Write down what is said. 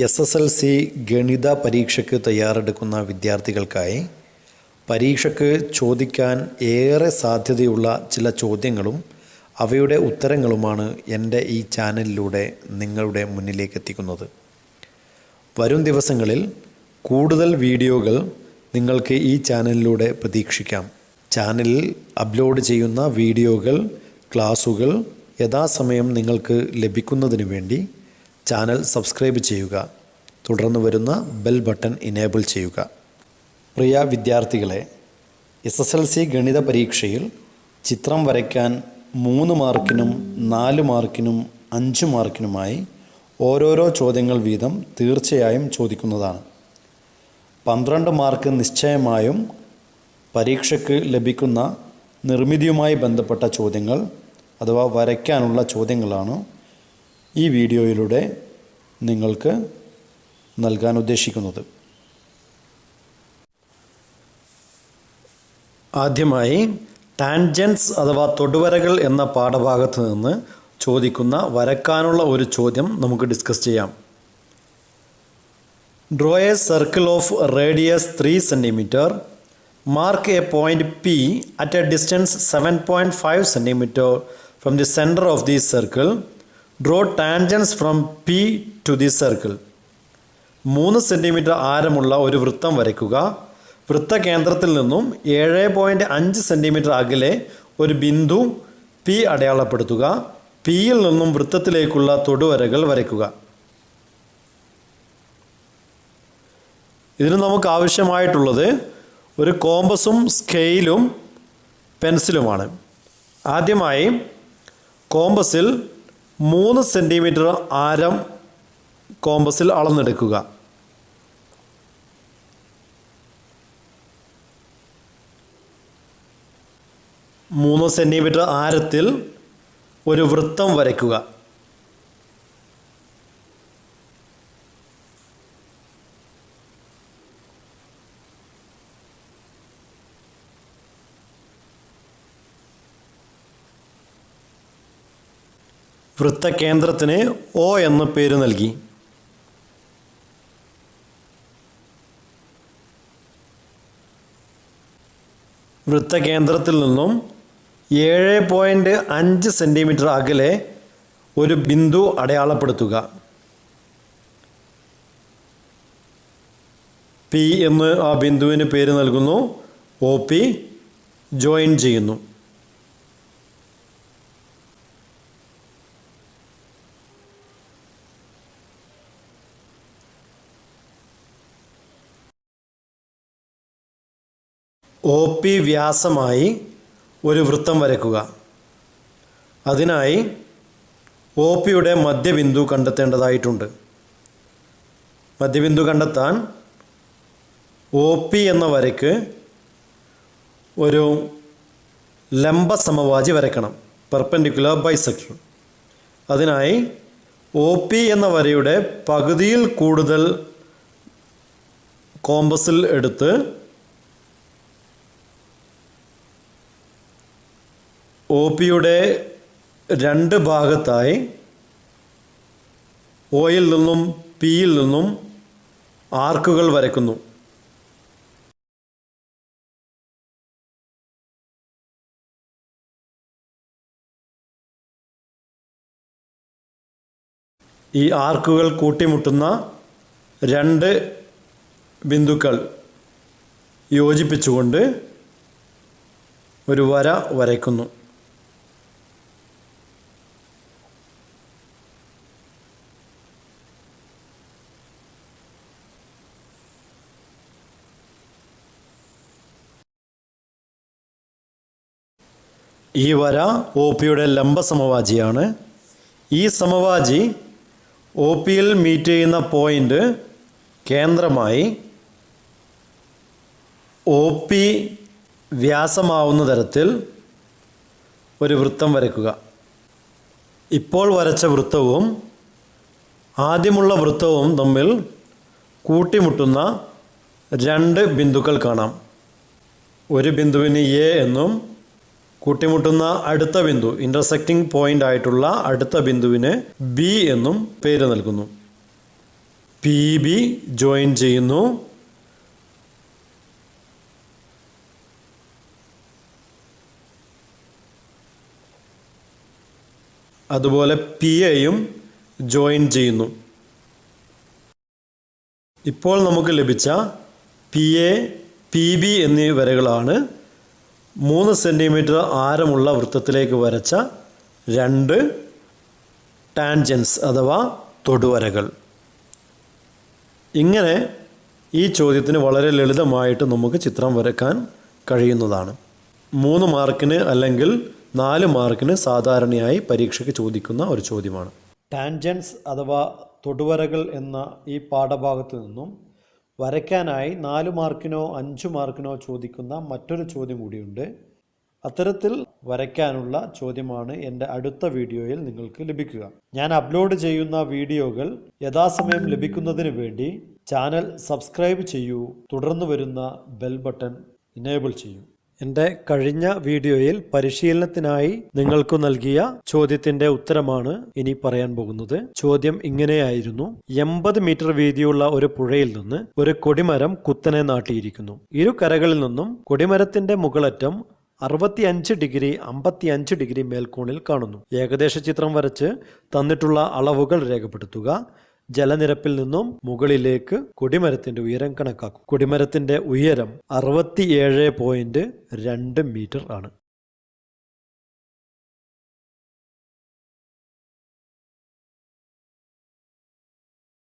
S S L C ഗണിത പരീക്ഷയ്ക്ക് തയ്യാറെടുക്കുന്ന വിദ്യാർത്ഥികൾക്കായി പരീക്ഷയ്ക്ക് ചോദിക്കാൻ ഏറെ സാധ്യതയുള്ള ചില ചോദ്യങ്ങളും അവയുടെ ഉത്തരങ്ങളുമാണ് എന്റെ ഈ ചാനലിലൂടെ നിങ്ങളുടെ മുന്നിലേക്ക് എത്തിക്കുന്നത്. വരും ദിവസങ്ങളിൽ കൂടുതൽ വീഡിയോകൾ നിങ്ങൾക്ക് ഈ ചാനലിലൂടെ പ്രതീക്ഷിക്കാം. ചാനലിൽ അപ്ലോഡ് ചെയ്യുന്ന വീഡിയോകൾ ക്ലാസുകൾ യഥാസമയം നിങ്ങൾക്ക് ലഭിക്കുന്നതിന് വേണ്ടി ചാനൽ സബ്സ്ക്രൈബ് ചെയ്യുക. തുടർന്ന് വരുന്ന ബെൽ ബട്ടൺ ഇനേബിൾ ചെയ്യുക. പ്രിയ വിദ്യാർത്ഥികളെ എസ് എസ് എൽ സി ഗണിത പരീക്ഷയിൽ ചിത്രം വരയ്ക്കാൻ മൂന്ന് മാർക്കിനും നാല് മാർക്കിനും അഞ്ച് മാർക്കിനുമായി ഓരോരോ ചോദ്യങ്ങൾ വീതം തീർച്ചയായും ചോദിക്കുന്നതാണ്. പന്ത്രണ്ട് മാർക്ക് നിശ്ചയമായും പരീക്ഷയ്ക്ക് ലഭിക്കുന്ന നിർമ്മിതിയുമായി ബന്ധപ്പെട്ട ചോദ്യങ്ങൾ അഥവാ വരയ്ക്കാനുള്ള ചോദ്യങ്ങളാണ് ഈ വീഡിയോയിലൂടെ നിങ്ങൾക്ക് നൽകാൻ ഉദ്ദേശിക്കുന്നത്. ആദ്യമായി ടാൻജൻസ് അഥവാ തൊടുവരകൾ എന്ന പാഠഭാഗത്ത് നിന്ന് ചോദിക്കുന്ന വരക്കാനുള്ള ഒരു ചോദ്യം നമുക്ക് ഡിസ്കസ് ചെയ്യാം. Draw a circle of radius three centimetre mark a point P at a distance seven point five centimetre from the centre of the circle draw tangents from P to the circle മൂന്ന് centimetre ആരമുള്ള ഒരു വൃത്തം വരയ്ക്കുക. വൃത്തകേന്ദ്രത്തിൽ നിന്നും ഏഴ് point അഞ്ച് centimetre അകലെ ഒരു ബിന്ദു പി അടയാളപ്പെടുത്തുക. പിയിൽ നിന്നും വൃത്തത്തിലേക്കുള്ള തൊടുവരകൾ വരയ്ക്കുക. ഇതിന് നമുക്ക് ആവശ്യമായിട്ടുള്ളത് ഒരു കോമ്പസും സ്കെയിലും പെൻസിലുമാണ്. ആദ്യമായി കോമ്പസിൽ മൂന്ന് സെന്റിമീറ്റർ ആരം കോമ്പസിൽ അളന്നെടുക്കുക. മൂന്ന് സെന്റിമീറ്റർ ആരത്തിൽ ഒരു വൃത്തം വരയ്ക്കുക. വൃത്തകേന്ദ്രത്തിന് ഒ എന്ന് പേര് നൽകി. വൃത്തകേന്ദ്രത്തിൽ നിന്നും ഏഴ് പോയിന്റ് അഞ്ച് സെന്റിമീറ്റർ അകലെ ഒരു ബിന്ദു അടയാളപ്പെടുത്തുക. പി എന്ന് ആ ബിന്ദുവിന് പേര് നൽകുന്നു. ഒ പി ജോയിൻ ചെയ്യുന്നു. ഒ പി വ്യാസമായി ഒരു വൃത്തം വരയ്ക്കുക. അതിനായി ഒ പിയുടെ മധ്യബിന്ദു കണ്ടെത്തേണ്ടതായിട്ടുണ്ട്. മധ്യബിന്ദു കണ്ടെത്താൻ ഒ പി എന്ന വരയ്ക്ക് ഒരു ലംബ സമവാചി വരയ്ക്കണം. പെർപ്പൻഡിക്കുലർ ബൈസെക്ഷൻ അതിനായി ഒ പി എന്ന വരയുടെ പകുതിയിൽ കൂടുതൽ കോമ്പസിൽ എടുത്ത് ഒ പിയുടെ രണ്ട് ഭാഗത്തായി ഒയിൽ നിന്നും പിയിൽ നിന്നും ആർക്കുകൾ വരയ്ക്കുന്നു. ഈ ആർക്കുകൾ കൂട്ടിമുട്ടുന്ന രണ്ട് ബിന്ദുക്കൾ യോജിപ്പിച്ചുകൊണ്ട് ഒരു വര വരയ്ക്കുന്നു. ഈ വര ഒ പിയുടെ ലംബ സമവാജിയാണ് ഈ സമവാജി ഒ പിയിൽ മീറ്റ് ചെയ്യുന്ന പോയിന്റ് കേന്ദ്രമായി ഒ പി വ്യാസമാവുന്ന തരത്തിൽ ഒരു വൃത്തം വരയ്ക്കുക. ഇപ്പോൾ വരച്ച വൃത്തവും ആദ്യമുള്ള വൃത്തവും തമ്മിൽ കൂട്ടിമുട്ടുന്ന രണ്ട് ബിന്ദുക്കൾ കാണാം. ഒരു ബിന്ദുവിന് എ എന്നും കൂട്ടിമുട്ടുന്ന അടുത്ത ബിന്ദു ഇന്റർസെക്റ്റിംഗ് പോയിന്റ് ആയിട്ടുള്ള അടുത്ത ബിന്ദുവിന് ബി എന്നും പേര് നൽകുന്നു. പി ബി ജോയിൻ ചെയ്യുന്നു. അതുപോലെ പി എയും ജോയിൻ ചെയ്യുന്നു. ഇപ്പോൾ നമുക്ക് ലഭിച്ച പി എ പി ബി എന്നീ വരകളാണ് മൂന്ന് സെന്റിമീറ്റർ ആരമുള്ള വൃത്തത്തിലേക്ക് വരച്ച രണ്ട് ടാൻജൻസ് അഥവാ തൊടുവരകൾ. ഇങ്ങനെ ഈ ചോദ്യത്തിന് വളരെ ലളിതമായിട്ട് നമുക്ക് ചിത്രം വരക്കാൻ കഴിയുന്നതാണ്. മൂന്ന് മാർക്കിന് അല്ലെങ്കിൽ നാല് മാർക്കിന് സാധാരണയായി പരീക്ഷയ്ക്ക് ചോദിക്കുന്ന ഒരു ചോദ്യമാണ്. ടാൻജൻസ് അഥവാ തൊടുവരകൾ എന്ന ഈ പാഠഭാഗത്തു നിന്നും വരയ്ക്കാനായി നാല് മാർക്കിനോ അഞ്ച് മാർക്കിനോ ചോദിക്കുന്ന മറ്റൊരു ചോദ്യം കൂടിയുണ്ട്. അത്തരത്തിൽ വരയ്ക്കാനുള്ള ചോദ്യമാണ് എന്റെ അടുത്ത വീഡിയോയിൽ നിങ്ങൾക്ക് ലഭിക്കുക. ഞാൻ അപ്ലോഡ് ചെയ്യുന്ന വീഡിയോകൾ യഥാസമയം ലഭിക്കുന്നതിന് വേണ്ടി ചാനൽ സബ്സ്ക്രൈബ് ചെയ്യൂ. തുടർന്ന് വരുന്ന ബെൽ ബട്ടൺ ഇനേബിൾ ചെയ്യൂ. എന്റെ കഴിഞ്ഞ വീഡിയോയിൽ പരിശീലനത്തിനായി നിങ്ങൾക്ക് നൽകിയ ചോദ്യത്തിന്റെ ഉത്തരമാണ് ഇനി പറയാൻ പോകുന്നത്. ചോദ്യം ഇങ്ങനെയായിരുന്നു. എൺപത് മീറ്റർ വീതിയുള്ള ഒരു പുഴയിൽ നിന്ന് ഒരു കൊടിമരം കുത്തനെ നാട്ടിയിരിക്കുന്നു. ഇരു കരകളിൽ നിന്നും കൊടിമരത്തിന്റെ മുകളറ്റം അറുപത്തിയഞ്ച് ഡിഗ്രി അമ്പത്തിയഞ്ച് ഡിഗ്രി മേൽക്കോണിൽ കാണുന്നു. ഏകദേശ ചിത്രം വരച്ച് തന്നിട്ടുള്ള അളവുകൾ രേഖപ്പെടുത്തുക. ജലനിരപ്പിൽ നിന്നും മുകളിലേക്ക് കൊടിമരത്തിന്റെ ഉയരം കണക്കാക്കും. കൊടിമരത്തിന്റെ ഉയരം അറുപത്തിയേഴ് പോയിന്റ് രണ്ട് മീറ്റർ ആണ്.